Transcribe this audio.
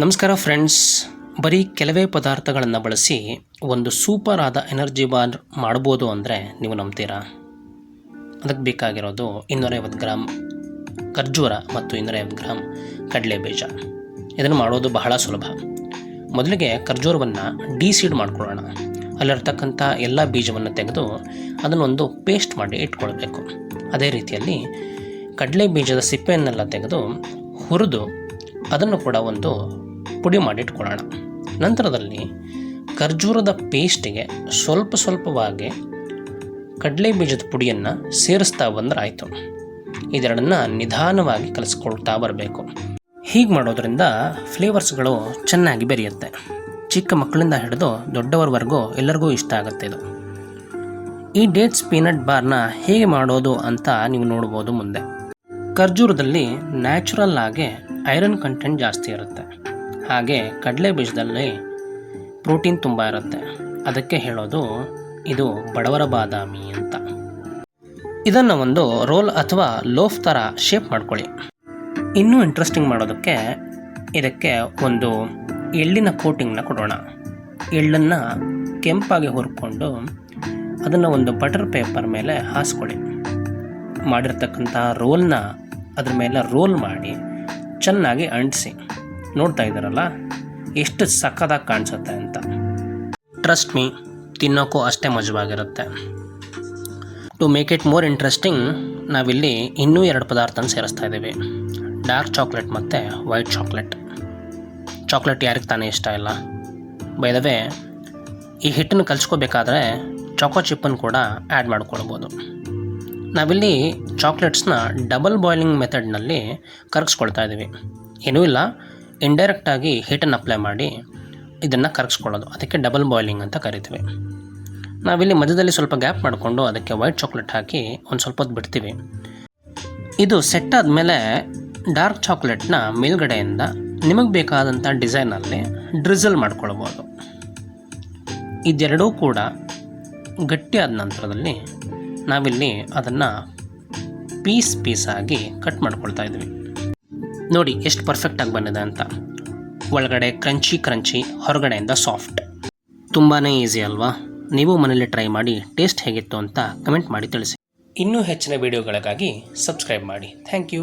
ನಮಸ್ಕಾರ ಫ್ರೆಂಡ್ಸ್ ಬರೀ ಕೆಲವೇ ಪದಾರ್ಥಗಳನ್ನು ಬಳಸಿ ಒಂದು ಸೂಪರ್ ಆದ ಎನರ್ಜಿ ಬಾರ್ ಮಾಡ್ಬೋದು ಅಂದರೆ ನೀವು ನಂಬ್ತೀರಾ? ಅದಕ್ಕೆ ಬೇಕಾಗಿರೋದು ಇನ್ನೂರೈವತ್ತು ಗ್ರಾಮ್ ಖರ್ಜೂರ ಮತ್ತು ಇನ್ನೂರೈವತ್ತು ಗ್ರಾಮ್ ಕಡಲೆ ಬೀಜ. ಇದನ್ನು ಮಾಡೋದು ಬಹಳ ಸುಲಭ. ಮೊದಲಿಗೆ ಖರ್ಜೂರವನ್ನು ಡಿಸೀಡ್ ಮಾಡ್ಕೊಳ್ಳೋಣ. ಅಲ್ಲಿರ್ತಕ್ಕಂಥ ಎಲ್ಲ ಬೀಜವನ್ನು ತೆಗೆದು ಅದನ್ನೊಂದು ಪೇಸ್ಟ್ ಮಾಡಿ ಇಟ್ಕೊಳ್ಬೇಕು. ಅದೇ ರೀತಿಯಲ್ಲಿ ಕಡಲೆ ಬೀಜದ ಸಿಪ್ಪೆಯನ್ನೆಲ್ಲ ತೆಗೆದು ಹುರಿದು ಅದನ್ನು ಕೂಡ ಒಂದು ಪುಡಿ ಮಾಡಿಟ್ಕೊಳ್ಳೋಣ. ನಂತರದಲ್ಲಿ ಖರ್ಜೂರದ ಪೇಸ್ಟಿಗೆ ಸ್ವಲ್ಪ ಸ್ವಲ್ಪವಾಗಿ ಕಡಲೆ ಬೀಜದ ಪುಡಿಯನ್ನು ಸೇರಿಸ್ತಾ ಬಂದರೆ ಆಯಿತು ಇದೆರಡನ್ನು ನಿಧಾನವಾಗಿ ಕಲಿಸ್ಕೊಳ್ತಾ ಬರಬೇಕು. ಹೀಗೆ ಮಾಡೋದ್ರಿಂದ ಫ್ಲೇವರ್ಸ್ಗಳು ಚೆನ್ನಾಗಿ ಬೆರೆಯುತ್ತೆ. ಚಿಕ್ಕ ಮಕ್ಕಳಿಂದ ಹಿಡಿದು ದೊಡ್ಡವರವರೆಗೂ ಎಲ್ಲರಿಗೂ ಇಷ್ಟ ಆಗುತ್ತೆ ಇದು. ಈ ಡೇಟ್ಸ್ ಪೀನಟ್ ಬಾರ್ನ ಹೇಗೆ ಮಾಡೋದು ಅಂತ ನೀವು ನೋಡ್ಬೋದು ಮುಂದೆ. ಖರ್ಜೂರದಲ್ಲಿ ನ್ಯಾಚುರಲ್ ಆಗಿ ಐರನ್ ಕಂಟೆಂಟ್ ಜಾಸ್ತಿ ಇರುತ್ತೆ. ಹಾಗೆ ಕಡಲೆ ಬೀಜದಲ್ಲಿ ಪ್ರೋಟೀನ್ ತುಂಬ ಇರುತ್ತೆ. ಅದಕ್ಕೆ ಹೇಳೋದು ಇದು ಬಡವರ ಬಾದಾಮಿ ಅಂತ. ಇದನ್ನು ಒಂದು ರೋಲ್ ಅಥವಾ ಲೋಫ್ ಥರ ಶೇಪ್ ಮಾಡ್ಕೊಳ್ಳಿ. ಇನ್ನೂ ಇಂಟ್ರೆಸ್ಟಿಂಗ್ ಮಾಡೋದಕ್ಕೆ ಇದಕ್ಕೆ ಒಂದು ಎಳ್ಳಿನ ಕೋಟಿಂಗ್ನ ಕೊಡೋಣ. ಎಳ್ಳನ್ನು ಕೆಂಪಾಗಿ ಹುರ್ಕೊಂಡು ಅದನ್ನು ಒಂದು ಬಟರ್ ಪೇಪರ್ ಮೇಲೆ ಹಾಸ್ಕೊಳ್ಳಿ. ಮಾಡಿರ್ತಕ್ಕಂತಹ ರೋಲ್ನ ಅದ್ರ ಮೇಲೆ ರೋಲ್ ಮಾಡಿ ಚೆನ್ನಾಗಿ ಅಂಟಿಸಿ. ನೋಡ್ತಾ ಇದ್ದಾರಲ್ಲ? ಎಷ್ಟು ಸಕ್ಕದಾಗಿ ಕಾಣಿಸುತ್ತೆ ಅಂತ. ಟ್ರಸ್ಟ್ ಮೀ ತಿನ್ನೋಕ್ಕೂ ಅಷ್ಟೇ ಮಜವಾಗಿರುತ್ತೆ. To make it more interesting ನಾವಿಲ್ಲಿ ಇನ್ನೂ ಎರಡು ಪದಾರ್ಥನ ಸೇರಿಸ್ತಾ ಇದ್ದೀವಿ. ಡಾರ್ಕ್ ಚಾಕ್ಲೇಟ್ ಮತ್ತು ವೈಟ್ ಚಾಕ್ಲೇಟ್ ಚಾಕ್ಲೇಟ್ ಯಾರಿಗೆ ತಾನೇ ಇಷ್ಟ ಇಲ್ಲ? ಬೈದವೇ ಈ ಹಿಟ್ಟನ್ನು ಕಲಿಸ್ಕೋಬೇಕಾದ್ರೆ ಚಾಕೋ ಚಿಪ್ಪನ್ನು ಕೂಡ ಆ್ಯಡ್ ಮಾಡ್ಕೊಳ್ಬೋದು. ನಾವಿಲ್ಲಿ ಚಾಕ್ಲೇಟ್ಸ್ನ ಡಬಲ್ ಬಾಯ್ಲಿಂಗ್ ಮೆಥಡ್ನಲ್ಲಿ ಕರಗಿಸ್ಕೊಳ್ತಾ ಇದ್ದೀವಿ. ಏನೂ ಇಲ್ಲ. ಇಂಡೈರೆಕ್ಟಾಗಿ ಹೀಟನ್ನು ಅಪ್ಲೈ ಮಾಡಿ ಇದನ್ನು ಕರಗಿಸ್ಕೊಳ್ಳೋದು. ಅದಕ್ಕೆ ಡಬಲ್ ಬಾಯ್ಲಿಂಗ್ ಅಂತ ಕರಿತೀವಿ. ನಾವಿಲ್ಲಿ ಮಧ್ಯದಲ್ಲಿ ಸ್ವಲ್ಪ ಗ್ಯಾಪ್ ಮಾಡಿಕೊಂಡು ಅದಕ್ಕೆ ವೈಟ್ ಚಾಕ್ಲೇಟ್ ಹಾಕಿ ಒಂದು ಸ್ವಲ್ಪ ಹೊತ್ತು ಬಿಡ್ತೀವಿ. ಇದು ಸೆಟ್ ಆದಮೇಲೆ ಡಾರ್ಕ್ ಚಾಕ್ಲೇಟ್ನ ಮೇಲ್ಗಡೆಯಿಂದ ನಿಮಗೆ ಬೇಕಾದಂಥ ಡಿಸೈನಲ್ಲಿ ಡ್ರಿಸಲ್ ಮಾಡ್ಕೊಳ್ಬೋದು. ಇದೆರಡೂ ಕೂಡ ಗಟ್ಟಿಯಾದ ನಂತರದಲ್ಲಿ ನಾವಿಲ್ಲಿ ಅದನ್ನು ಪೀಸ್ ಪೀಸಾಗಿ ಕಟ್ ಮಾಡ್ಕೊಳ್ತಾ ಇದ್ವಿ. ನೋಡಿ ಎಷ್ಟು ಪರ್ಫೆಕ್ಟಾಗಿ ಬಂದಿದೆ ಅಂತ. ಒಳಗಡೆ ಕ್ರಂಚಿ ಕ್ರಂಚಿ ಹೊರಗಡೆಯಿಂದ ಸಾಫ್ಟ್ ತುಂಬಾ ಈಸಿ ಅಲ್ವಾ? ನೀವು ಮನೇಲಿ ಟ್ರೈ ಮಾಡಿ ಟೇಸ್ಟ್ ಹೇಗಿತ್ತು ಅಂತ ಕಮೆಂಟ್ ಮಾಡಿ ತಿಳಿಸಿ. ಇನ್ನೂ ಹೆಚ್ಚಿನ ವಿಡಿಯೋಗಳಿಗಾಗಿ ಸಬ್ಸ್ಕ್ರೈಬ್ ಮಾಡಿ. Thank you